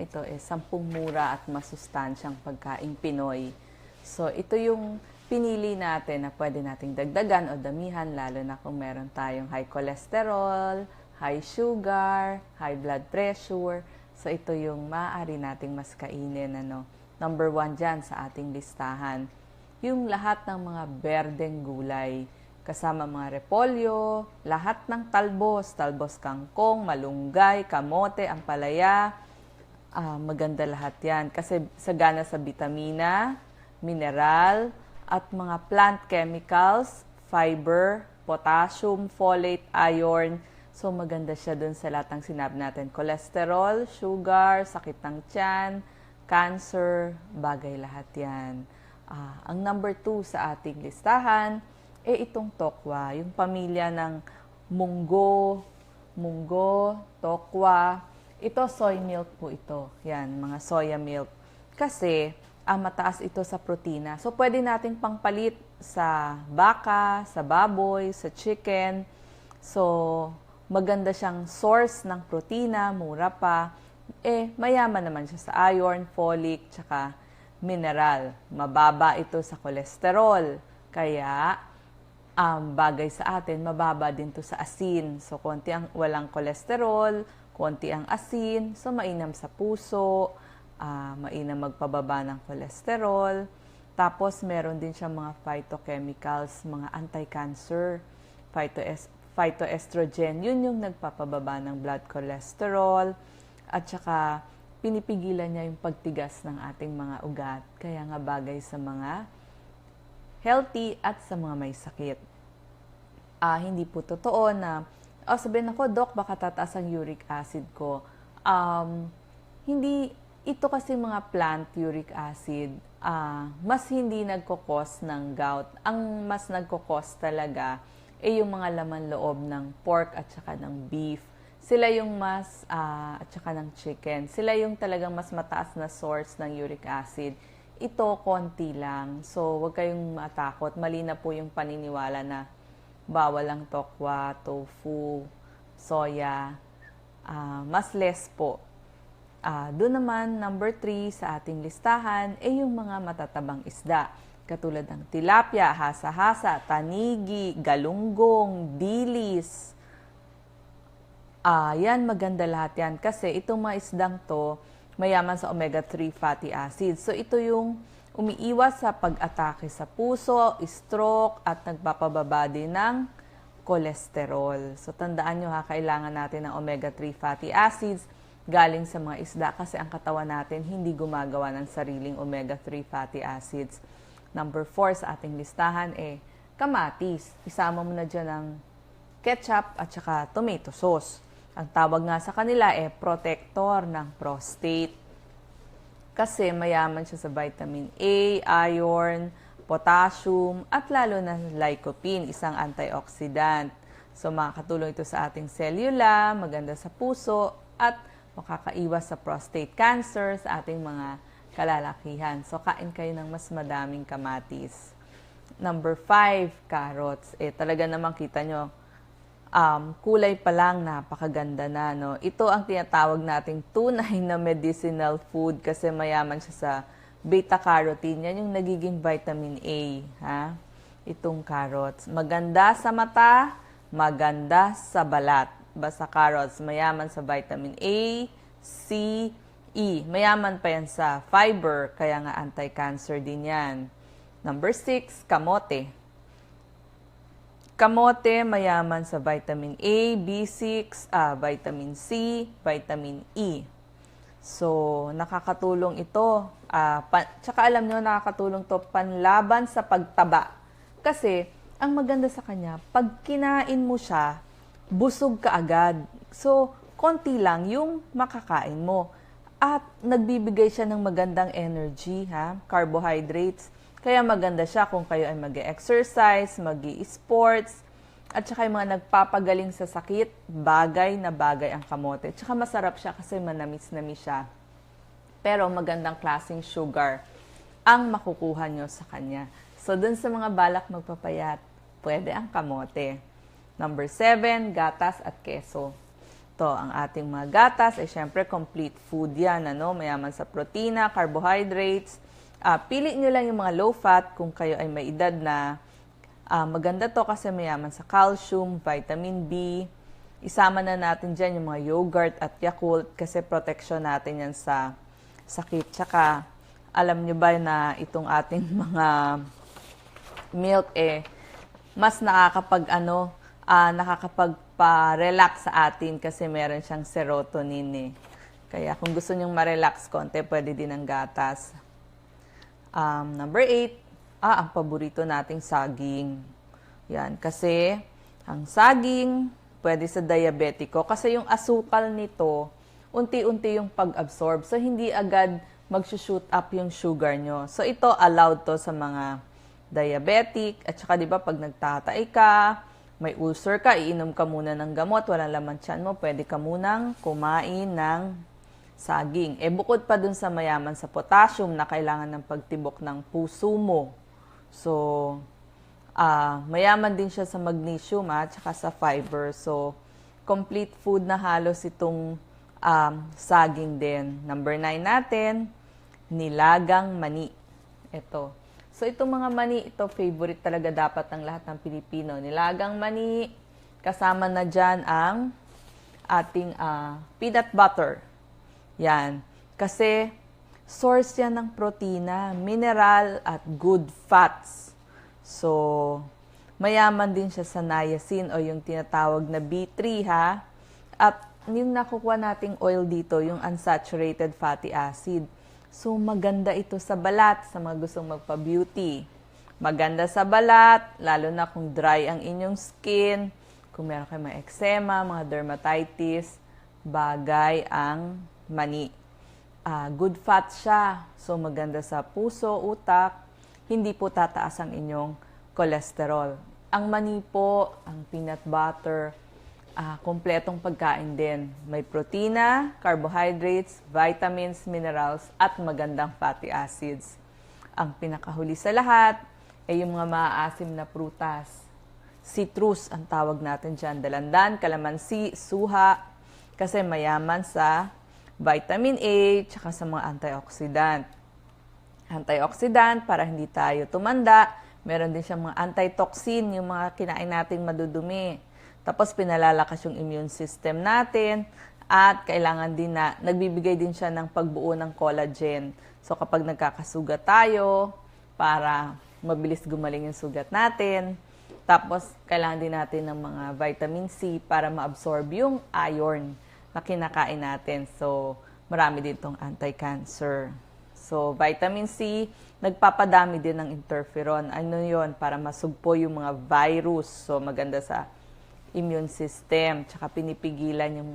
Ito is sampung mura at masustansyang pagkaing Pinoy. So ito yung pinili natin na pwede nating dagdagan o damihan lalo na kung meron tayong high cholesterol, high sugar, high blood pressure. So ito yung maaari nating mas kainin. Ano? Number one dyan sa ating listahan. Yung lahat ng mga berdeng gulay kasama mga repolyo, lahat ng talbos, talbos kangkong, malunggay, kamote, ampalaya, ah, maganda lahat yan. Kasi sagana sa vitamina, mineral, at mga plant chemicals, fiber, potassium, folate, iron. So maganda siya dun sa lahat ng sinabi natin. Cholesterol, sugar, sakit ng tiyan, cancer, bagay lahat yan. Ah, ang number two sa ating listahan, eh itong tokwa, yung pamilya ng munggo, munggo, tokwa. Ito soy milk po ito. Yan, mga soya milk. Kasi ang mataas ito sa protina. So pwede nating pangpalit sa baka, sa baboy, sa chicken. So maganda siyang source ng protina, mura pa. Eh mayaman naman siya sa iron, folic, tsaka mineral. Mababa ito sa kolesterol. Kaya um, bagay sa atin, mababa din to sa asin. So, konti ang walang kolesterol, konti ang asin, so mainam sa puso, ah, mainam magpababa ng kolesterol. Tapos, meron din siya mga phytochemicals, mga anti-cancer, phytoes- phytoestrogen. Yun yung nagpapababa ng blood cholesterol. At saka, pinipigilan niya yung pagtigas ng ating mga ugat. Kaya nga bagay sa mga healthy at sa mga may sakit. Ah, hindi po totoo na, oh, sabihin ako, Doc, baka tataas ang uric acid ko. Um, hindi, ito kasi mga plant uric acid, ah, mas hindi nagkokos ng gout. Ang mas nagkokos talaga ay yung mga laman loob ng pork at saka ng beef. Sila yung mas, ah, at saka ng chicken. Sila yung talagang mas mataas na source ng uric acid ito konti lang. So, huwag kayong matakot. Mali na po yung paniniwala na bawal ang tokwa, tofu, soya. Ah, mas less po. Ah, doon naman, number three sa ating listahan ay yung mga matatabang isda. Katulad ng tilapia, hasa-hasa, tanigi, galunggong, dilis. Ah, yan maganda lahat yan kasi itong mga isdang to mayaman sa omega-3 fatty acids. So ito yung umiiwas sa pag-atake sa puso, stroke, at nagpapababa din ng cholesterol. So tandaan nyo ha, kailangan natin ng omega-3 fatty acids galing sa mga isda kasi ang katawan natin hindi gumagawa ng sariling omega-3 fatty acids. Number 4 sa ating listahan eh, kamatis. Isama mo na dyan ng ketchup at saka tomato sauce. Ang tawag nga sa kanila eh protector ng prostate. Kasi mayaman siya sa vitamin A, iron, potassium, at lalo na lycopene, isang antioxidant. So makakatulong ito sa ating selula, maganda sa puso, at makakaiwas sa prostate cancer sa ating mga kalalakihan. So kain kayo ng mas madaming kamatis. Number five, carrots. Eh talaga naman kita nyo, um, kulay pa lang napakaganda na. No? Ito ang tinatawag nating tunay na medicinal food kasi mayaman siya sa beta-carotene. Yan yung nagiging vitamin A. Ha? Itong carrots. Maganda sa mata, maganda sa balat. Basta carrots, mayaman sa vitamin A, C, E. Mayaman pa yan sa fiber, kaya nga anti-cancer din yan. Number six, kamote. Kamote mayaman sa vitamin A, B6, ah, vitamin C, vitamin E. So, nakakatulong ito. Ah, pa, tsaka alam nyo, nakakatulong to panlaban sa pagtaba. Kasi, ang maganda sa kanya, pag kinain mo siya, busog ka agad. So, konti lang yung makakain mo. At nagbibigay siya ng magandang energy, ha? carbohydrates. Kaya maganda siya kung kayo ay mag exercise mag sports at saka yung mga nagpapagaling sa sakit, bagay na bagay ang kamote. Tsaka masarap siya kasi manamis-namis siya. Pero magandang klaseng sugar ang makukuha nyo sa kanya. So, dun sa mga balak magpapayat, pwede ang kamote. Number seven, gatas at keso. Ito, ang ating mga gatas, ay syempre complete food yan, ano? mayaman sa protina, carbohydrates. Ah, pili nyo lang yung mga low fat kung kayo ay may edad na ah, maganda to kasi mayaman sa calcium, vitamin B. Isama na natin dyan yung mga yogurt at Yakult kasi protection natin yan sa sakit. Tsaka, alam nyo ba na itong ating mga milk eh, mas nakakapag ano, ah, nakakapagpa-relax sa atin kasi meron siyang serotonin eh. Kaya kung gusto nyong ma-relax konti, pwede din ang gatas. Um, number eight, ah, ang paborito nating saging. Yan, kasi ang saging, pwede sa diabetiko. Kasi yung asukal nito, unti-unti yung pag-absorb. So, hindi agad mag-shoot up yung sugar nyo. So, ito allowed to sa mga diabetic. At saka, di ba, pag nagtatay ka, may ulcer ka, iinom ka muna ng gamot, walang laman tiyan mo, pwede ka munang kumain ng saging. Eh bukod pa dun sa mayaman sa potassium na kailangan ng pagtibok ng puso mo. So, ah mayaman din siya sa magnesium at saka sa fiber. So, complete food na halos itong um, saging din. Number 9 natin, nilagang mani. Ito. So, itong mga mani, ito favorite talaga dapat ng lahat ng Pilipino. Nilagang mani, kasama na dyan ang ating ah, peanut butter. Yan. Kasi source yan ng protina, mineral at good fats. So, mayaman din siya sa niacin o yung tinatawag na B3 ha. At yung nakukuha nating oil dito, yung unsaturated fatty acid. So, maganda ito sa balat, sa mga gustong magpa-beauty. Maganda sa balat, lalo na kung dry ang inyong skin, kung meron kayo mga eczema, mga dermatitis, bagay ang mani. Ah, good fat siya. So maganda sa puso, utak. Hindi po tataas ang inyong cholesterol. Ang mani po, ang peanut butter, ah, kompletong pagkain din. May protina, carbohydrates, vitamins, minerals, at magandang fatty acids. Ang pinakahuli sa lahat ay yung mga maaasim na prutas. Citrus ang tawag natin dyan. Dalandan, kalamansi, suha, kasi mayaman sa vitamin A, tsaka sa mga antioxidant. Antioxidant, para hindi tayo tumanda. Meron din siyang mga antitoxin, yung mga kinain nating madudumi. Tapos pinalalakas yung immune system natin. At kailangan din na, nagbibigay din siya ng pagbuo ng collagen. So kapag nagkakasugat tayo, para mabilis gumaling yung sugat natin. Tapos, kailangan din natin ng mga vitamin C para ma-absorb yung iron na kinakain natin. So, marami din itong anti-cancer. So, vitamin C, nagpapadami din ng interferon. Ano yon Para masugpo yung mga virus. So, maganda sa immune system. Tsaka pinipigilan yung,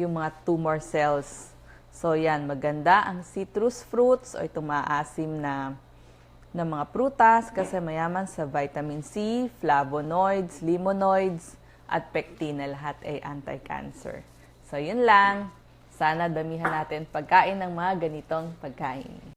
yung mga tumor cells. So, yan, maganda ang citrus fruits o itong maasim na ng mga prutas kasi mayaman sa vitamin C, flavonoids, limonoids, at pectin na lahat ay anti-cancer. So, yun lang. Sana damihan natin pagkain ng mga ganitong pagkain.